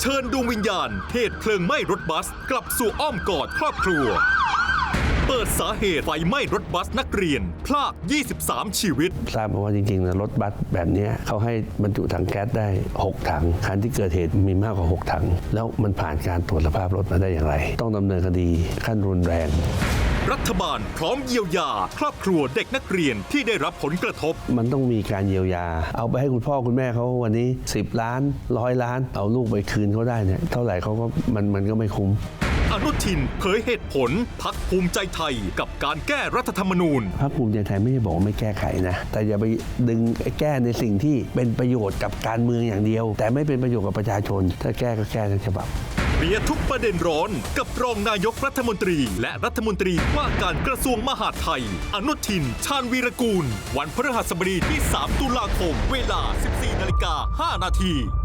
เชิญดวงวิญญาณเหตุเพลิงไหม้รถบัส กลับสู่อ้อมกอดครอบครัว เปิดสาเหตุไฟไหม้รถบัสนักเรียน พลาก 23 ชีวิต ทราบมาว่าจริงๆนะรถบัสแบบเนี้ยเขาให้บรรจุถังแก๊สได้ 6 ถัง คันที่เกิดเหตุมีมากกว่า 6 ถัง แล้วมันผ่านการตรวจสภาพรถมาได้อย่างไร ต้องดำเนินคดีขั้นรุนแรง รัฐบาลพร้อมเยียวยา ครอบครัวเด็กนักเรียนที่ได้รับผลกระทบ มันต้องมีการเยียวยา เอาไปให้คุณพ่อคุณแม่เขาวันนี้ 10 ล้านร้อยล้าน เอาลูกไปคืนเขาได้เนี่ยเท่าไหร่เขาก็มันมันก็ไม่คุ้มอนุทินเผยเหตุผลพักภูมิใจไทยกับการแก้รัฐธรรมนูญพรรคภูมิใจไทยไม่ได้บอกว่าไม่แก้ไขนะ แต่อย่าไปดึงไอ้แก้ในสิ่งที่เป็นประโยชน์กับการเมืองอย่างเดียว แต่ไม่เป็นประโยชน์กับประชาชน ถ้าแก้ก็แก้ทั้งฉบับเค ลียร์ทุกประเด็นร้อนกับรองนายกรัฐมนตรี และรัฐมนตรีว่าการกระทรวงมหาดไทย อนุทิน ชาญวีรกูล วันพฤหัสบดีที่ 3 ตุลาคม เวลา 14นาฬิกา5นาที